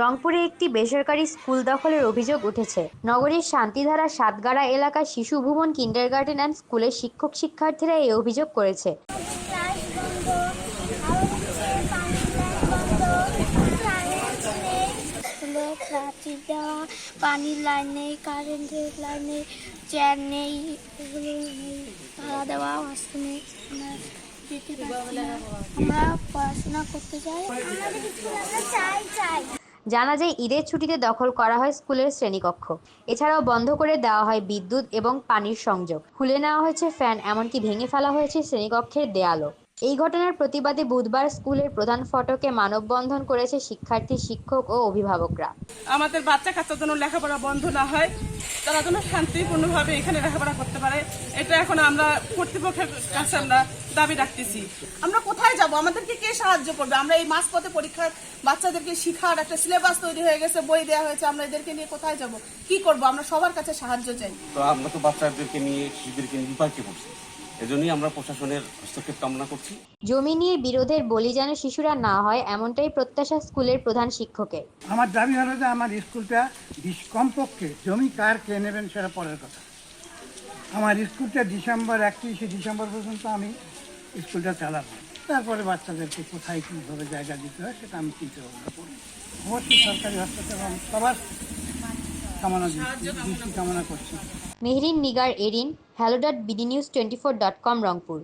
রংপুরে একটি বেসরকারি স্কুল দখলের অভিযোগ উঠেছে। নগরীর শান্তিধারা সাতগাড়া এলাকার শিশু ভুবন কিন্ডারগার্টেন অ্যান্ড স্কুলের শিক্ষক শিক্ষার্থীরা এই অভিযোগ করেছে। দেওয়া পানির লাইন নেই কারেন্টের লাইন নেই চেয়ার নেই এগুলো নেই ভাড়া দেওয়া নেই আমরা পড়াশোনা করতে চাই আমরা চাই। জানা যায় ঈদের ছুটিতে দখল করা হয় স্কুলের শ্রেণীকক্ষ। এছাড়াও বন্ধ করে দেওয়া হয় বিদ্যুৎ এবং পানির সংযোগ। খুলে নেওয়া হয়েছে ফ্যান, এমনকি ভেঙে ফেলা হয়েছে শ্রেণীকক্ষের দেয়ালও। এই ঘটনার প্রতিবাদে বুধবার স্কুলের প্রধান ফটকে মানববন্ধন করেছে শিক্ষার্থী, শিক্ষক ও অভিভাবকরা। আমাদের বাচ্চা কাচ্চার জন্য লেখাপড়া বন্ধ না হয়, তারা যেন শান্তিপূর্ণভাবে এখানে লেখাপড়া করতে পারে, এটা এখন আমরা কর্তৃপক্ষের কাছে আমরা দাবি রাখতেছি। আমরা কোথায় যাব আমাদেরকে কে সাহায্য করবে? আমরা এই মাস পথে পরীক্ষার বাচ্চাদেরকে শিখার একটা সিলেবাস তৈরি হয়ে গেছে বই দেওয়া হয়েছে। আমরা এদেরকে নিয়ে কোথায় যাব? কি করব? আমরা সবার কাছে সাহায্য চাই। তো আমরা তো বাচ্চাদেরকে নিয়ে শিশুদেরকে নিয়ে বিপাকে পড়ছি। এজন্যই আমরা প্রশাসনের হস্তক্ষেপ কামনা করছি। জমি নিয়ে বিরোধের বলি যেন শিশুরা না হয় এমনটাই প্রত্যাশা স্কুলের প্রধান শিক্ষকের। আমার দাবি হলো যে আমার স্কুলটা কমপক্ষে জমি কার কে নেবেন সেটা পরের কথা। আমার স্কুলটা ডিসেম্বর একত্রিশে ডিসেম্বর পর্যন্ত আমি স্কুলটা চালাবো। তারপরে বাচ্চাদেরকে কোথায় কীভাবে জায়গা দিতে হয় সেটা আমি চিন্তা ভাবনা করি। অবশ্যই সরকারি হাসপাতাল সবার কামনা দৃষ্টি কামনা করছি। Mehreen Nigar Erin hello dot BD news twenty four dot com Rangpur.